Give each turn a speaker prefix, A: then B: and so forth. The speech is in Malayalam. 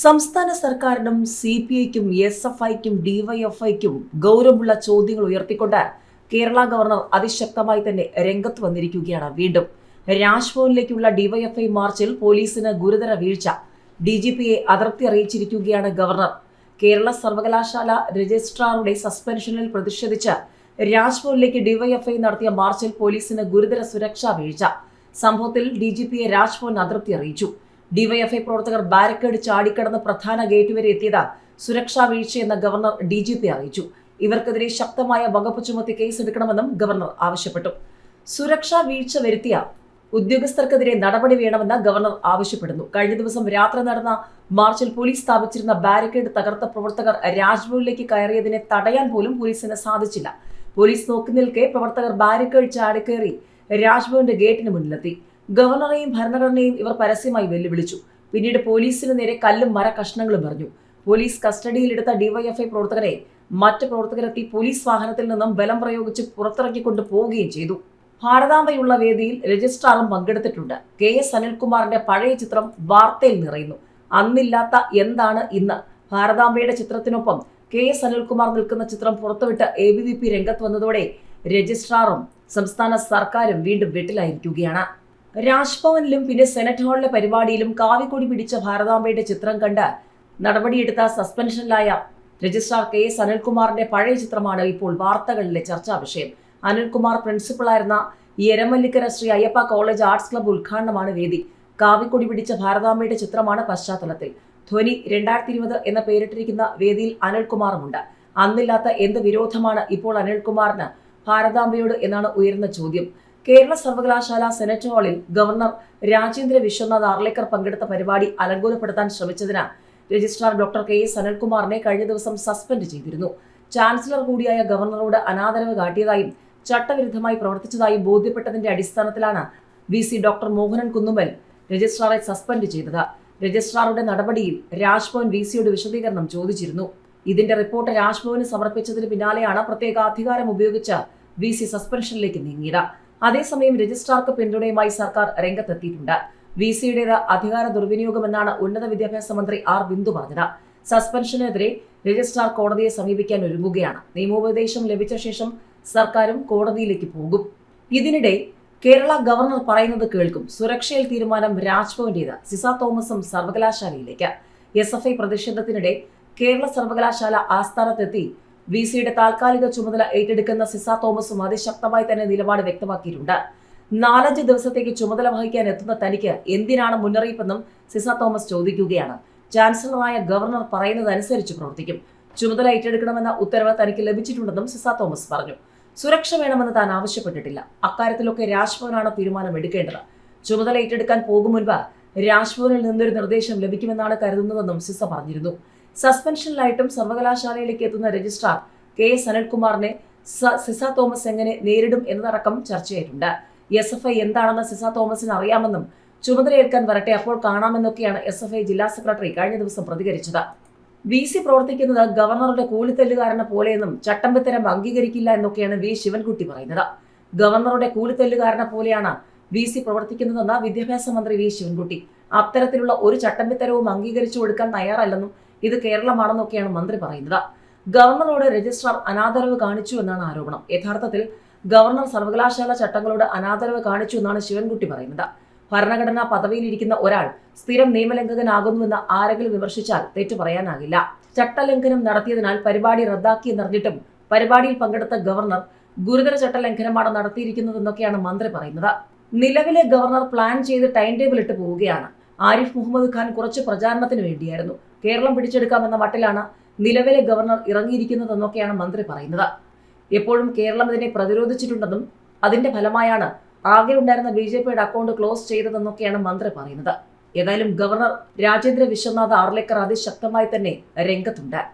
A: സംസ്ഥാന സർക്കാരിനും സി പി ഐക്കും എസ് എഫ് ഐക്കും ഡിവൈഎഫ്ഐക്കും ഗൗരവമുള്ള ചോദ്യങ്ങൾ ഉയർത്തിക്കൊണ്ട് കേരള ഗവർണർ അതിശക്തമായി തന്നെ രംഗത്ത് വന്നിരിക്കുകയാണ് വീണ്ടും. രാജ്ഭവനിലേക്കുള്ള ഡിവൈഎഫ്ഐ മാർച്ചിൽ പോലീസിന് ഗുരുതര വീഴ്ച. ഡി ജി പിയെ അതൃപ്തി അറിയിച്ചിരിക്കുകയാണ് ഗവർണർ. കേരള സർവകലാശാല രജിസ്ട്രാറുടെ സസ്പെൻഷനിൽ പ്രതിഷേധിച്ച് രാജ്ഭവനിലേക്ക് ഡിവൈഎഫ്ഐ നടത്തിയ മാർച്ചിൽ പോലീസിന് ഗുരുതര സുരക്ഷാ വീഴ്ച. സംഭവത്തിൽ ഡി ജി പിയെ രാജ്ഭവൻ അതൃപ്തി അറിയിച്ചു. ഡിവൈഎഫ്ഐ പ്രവർത്തകർ ബാരിക്കേഡ് ചാടിക്കടന്ന് പ്രധാന ഗേറ്റ് വരെ എത്തിയത് സുരക്ഷാ വീഴ്ചയെന്ന് ഗവർണർ ഡി ജി പി അറിയിച്ചു. ഇവർക്കെതിരെ ശക്തമായ വകുപ്പ് ചുമത്തി കേസെടുക്കണമെന്നും ഗവർണർ ആവശ്യപ്പെട്ടു. സുരക്ഷാ വീഴ്ച വരുത്തിയ ഉദ്യോഗസ്ഥർക്കെതിരെ നടപടി വേണമെന്ന് ഗവർണർ ആവശ്യപ്പെടുന്നു. കഴിഞ്ഞ ദിവസം രാത്രി നടന്ന മാർച്ചിൽ പോലീസ് സ്ഥാപിച്ചിരുന്ന ബാരിക്കേഡ് തകർത്ത പ്രവർത്തകർ രാജ്ഭവനിലേക്ക് കയറിയതിനെ തടയാൻ പോലും പോലീസിന് സാധിച്ചില്ല. പോലീസ് നോക്കി നിൽക്കെ പ്രവർത്തകർ ബാരിക്കേഡ് ചാടിക്കേറി രാജ്ഭവന്റെ ഗേറ്റിന് മുന്നിലെത്തി. ഗവർണറെയും ഭരണഘടനയും ഇവർ പരസ്യമായി വെല്ലുവിളിച്ചു. പിന്നീട് പോലീസിന് നേരെ കല്ലും മര കഷ്ണങ്ങളും എറിഞ്ഞു. പോലീസ് കസ്റ്റഡിയിലെടുത്ത ഡിവൈഎഫ്ഐ പ്രവർത്തകരെ മറ്റ് പ്രവർത്തകരെത്തി പോലീസ് വാഹനത്തിൽ നിന്നും ബലം പ്രയോഗിച്ച് പുറത്തിറക്കിക്കൊണ്ട് പോവുകയും ചെയ്തു. ഭാരതാംബയുള്ള വേദിയിൽ രജിസ്ട്രാറും പങ്കെടുത്തിട്ടുണ്ട്. കെ എസ് അനിൽകുമാറിന്റെ പഴയ ചിത്രം വാർത്തയിൽ നിറയുന്നു. അന്നില്ലാത്ത എന്താണ് ഇന്ന്? ഭാരതാംബയുടെ ചിത്രത്തിനൊപ്പം കെ എസ് അനിൽകുമാർ നിൽക്കുന്ന ചിത്രം പുറത്തുവിട്ട് എ ബി വി പി രംഗത്ത് വന്നതോടെ രജിസ്ട്രാറും സംസ്ഥാന സർക്കാരും വീണ്ടും വെട്ടിലായിരിക്കുകയാണ്. രാജ്ഭവനിലും പിന്നെ സെനറ്റ് ഹാളിലെ പരിപാടിയിലും കാവിക്കൊടി പിടിച്ച ഭാരതാംബയുടെ ചിത്രം കണ്ട് നടപടിയെടുത്ത സസ്പെൻഷനിലായ രജിസ്ട്രാർ കെ എസ് അനിൽകുമാറിന്റെ പഴയ ചിത്രമാണ് ഇപ്പോൾ വാർത്തകളിലെ ചർച്ചാ വിഷയം. Anilkumar പ്രിൻസിപ്പളായിരുന്ന Eramallikkara Sree Ayyappa college arts club ഉദ്ഘാടനമാണ് വേദി. കാവിക്കൊടി പിടിച്ച ഭാരതാംബയുടെ ചിത്രമാണ് പശ്ചാത്തലത്തിൽ. ധ്വനി രണ്ടായിരത്തി ഇരുപത് എന്ന പേരിട്ടിരിക്കുന്ന വേദിയിൽ അനിൽകുമാറുമുണ്ട്. അന്നില്ലാത്ത എന്ത് വിരോധമാണ് ഇപ്പോൾ അനിൽകുമാറിന്? ഭാരതാംബയോട് എന്നാണ് ഉയർന്ന ചോദ്യം. കേരള സർവകലാശാല സെനറ്റ് ഹാളിൽ ഗവർണർ രാജേന്ദ്ര വിശ്വനാഥ് ആർലേക്കർ പങ്കെടുത്ത പരിപാടി അലങ്കോലപ്പെടുത്താൻ ശ്രമിച്ചതിന് രജിസ്ട്രാർ ഡോക്ടർ കെ എസ് അനിൽകുമാറിനെ കഴിഞ്ഞ ദിവസം സസ്പെൻഡ് ചെയ്തിരുന്നു. ചാൻസലർ കൂടിയായ ഗവർണറോട് അനാദരവ് കാട്ടിയതായും ചട്ടവിരുദ്ധമായി പ്രവർത്തിച്ചതായും ബോധ്യപ്പെട്ടതിന്റെ അടിസ്ഥാനത്തിലാണ് V C doctor Mohanan Kunnumpan രജിസ്ട്രാറെ suspend ചെയ്തത്. രജിസ്ട്രാറുടെ നടപടിയിൽ രാജ്ഭവൻ വി സിയോട് വിശദീകരണം ചോദിച്ചിരുന്നു. ഇതിന്റെ റിപ്പോർട്ട് രാജ്ഭവന് സമർപ്പിച്ചതിന് പിന്നാലെയാണ് പ്രത്യേക അധികാരം ഉപയോഗിച്ച് വി സി സസ്പെൻഷനിലേക്ക് നീങ്ങിയത്. അതേസമയം രജിസ്ട്രാർക്ക് പിന്തുണയുമായി സർക്കാർ രംഗത്തെത്തിയിട്ടുണ്ട്. വി സിയുടേത് അധികാര ദുർവിനിയോഗമെന്നാണ് ഉന്നത വിദ്യാഭ്യാസ മന്ത്രി ആർ ബിന്ദു പറഞ്ഞത്. സസ്പെൻഷനെതിരെ രജിസ്ട്രാർ കോടതിയെ സമീപിക്കാൻ ഒരുങ്ങുകയാണ്. നിയമോപദേശം ലഭിച്ച ശേഷം സർക്കാരും കോടതിയിലേക്ക് പോകും. ഇതിനിടെ കേരള ഗവർണർ പറയുന്നത് കേൾക്കും. സുരക്ഷയിൽ തീരുമാനം രാജ്ഭവന്റേത്. സിസ തോമസും സർവകലാശാലയിലേക്ക്. എസ് എഫ് ഐ പ്രതിഷേധത്തിനിടെ കേരള സർവകലാശാല ആസ്ഥാനത്തെത്തി വി സിയുടെ താൽക്കാലിക ചുമതല ഏറ്റെടുക്കുന്ന സിസ തോമസും അതിശക്തമായി തന്നെ നിലപാട് വ്യക്തമാക്കിയിട്ടുണ്ട്. നാലഞ്ച് ദിവസത്തേക്ക് ചുമതല വഹിക്കാൻ എത്തുന്ന തനിക്ക് എന്തിനാണ് മുന്നറിയിപ്പെന്നും സിസ തോമസ് ചോദിക്കുകയാണ്. ചാൻസലറായ ഗവർണർ പറയുന്നതനുസരിച്ച് പ്രവർത്തിക്കും. ചുമതല ഏറ്റെടുക്കണമെന്ന ഉത്തരവ് തനിക്ക് ലഭിച്ചിട്ടുണ്ടെന്നും സിസ തോമസ് പറഞ്ഞു. സുരക്ഷ വേണമെന്ന് താൻ ആവശ്യപ്പെട്ടിട്ടില്ല. അക്കാര്യത്തിലൊക്കെ രാജ്ഭവനാണ് തീരുമാനം എടുക്കേണ്ടത് ചുമതല ഏറ്റെടുക്കാൻ പോകും മുൻപ് രാജ്ഭവനിൽ നിന്നൊരു നിർദ്ദേശം ലഭിക്കുമെന്നാണ് കരുതുന്നതെന്നും സിസ പറഞ്ഞിരുന്നു. സസ്പെൻഷനിലായിട്ടും സർവകലാശാലയിലേക്ക് എത്തുന്ന രജിസ്ട്രാർ കെ എസ് അനിൽകുമാറിനെ സിസ തോമസ് എങ്ങനെ നേരിടും എന്നതടക്കം ചർച്ചയായിട്ടുണ്ട് എസ് എഫ് ഐ എന്താണെന്ന് സിസ തോമസിന് അറിയാമെന്നും ചുമതലയേൽക്കാൻ വരട്ടെ അപ്പോൾ കാണാമെന്നൊക്കെയാണ് എസ് എഫ് ഐ ജില്ലാ സെക്രട്ടറി കഴിഞ്ഞ ദിവസം പ്രതികരിച്ചത്. വി സി പ്രവർത്തിക്കുന്നത് ഗവർണറുടെ കൂലിത്തല്ലുകാരനെ പോലെയെന്നും ചട്ടമ്പിത്തരം അംഗീകരിക്കില്ല എന്നൊക്കെയാണ് വി ശിവൻകുട്ടി പറയുന്നത്. ഗവർണറുടെ കൂലിത്തല്ലുകാരനെ പോലെയാണ് വി സി പ്രവർത്തിക്കുന്നതെന്ന് വിദ്യാഭ്യാസ മന്ത്രി വി ശിവൻകുട്ടി. അത്തരത്തിലുള്ള ഒരു ചട്ടമ്പിത്തരവും അംഗീകരിച്ചു കൊടുക്കാൻ തയ്യാറല്ലെന്നും ഇത് കേരളമാണെന്നൊക്കെയാണ് മന്ത്രി പറയുന്നത്. ഗവർണറോട് രജിസ്ട്രാർ അനാദരവ് കാണിച്ചു എന്നാണ് ആരോപണം. യഥാർത്ഥത്തിൽ ഗവർണർ സർവകലാശാല ചട്ടങ്ങളോട് അനാദരവ് കാണിച്ചു എന്നാണ് ശിവൻകുട്ടി പറയുന്നത്. ഭരണഘടനാ പദവിയിലിരിക്കുന്ന ഒരാൾ സ്ഥിരം നിയമലംഘകനാകുന്നുവെന്ന് ആരെങ്കിലും വിമർശിച്ചാൽ തെറ്റു പറയാനാകില്ല. ചട്ടലംഘനം നടത്തിയതിനാൽ പരിപാടി റദ്ദാക്കിയെന്നറിഞ്ഞിട്ടും പരിപാടിയിൽ പങ്കെടുത്ത ഗവർണർ ഗുരുതര ചട്ടലംഘനമാണ് നടത്തിയിരിക്കുന്നതെന്നൊക്കെയാണ് മന്ത്രി പറയുന്നത്. നിലവിലെ ഗവർണർ പ്ലാൻ ചെയ്ത് ടൈം ടേബിൾ ഇട്ട് പോവുകയാണ്. ആരിഫ് മുഹമ്മദ് ഖാൻ കുറച്ച് പ്രചാരണത്തിന് വേണ്ടിയായിരുന്നു. കേരളം പിടിച്ചെടുക്കാമെന്ന മട്ടിലാണ് നിലവിലെ ഗവർണർ ഇറങ്ങിയിരിക്കുന്നതെന്നൊക്കെയാണ് മന്ത്രി പറയുന്നത്. എപ്പോഴും കേരളം ഇതിനെ പ്രതിരോധിച്ചിട്ടുണ്ടെന്നും അതിന്റെ ഫലമായാണ് ആകെ ഉണ്ടായിരുന്ന ബി ജെ പിയുടെ അക്കൗണ്ട് ക്ലോസ് ചെയ്തതെന്നൊക്കെയാണ് മന്ത്രി പറയുന്നത്. ഏതായാലും ഗവർണർ രാജേന്ദ്ര വിശ്വനാഥ് ആർലേക്കർ അതിശക്തമായി തന്നെ രംഗത്തുണ്ട്.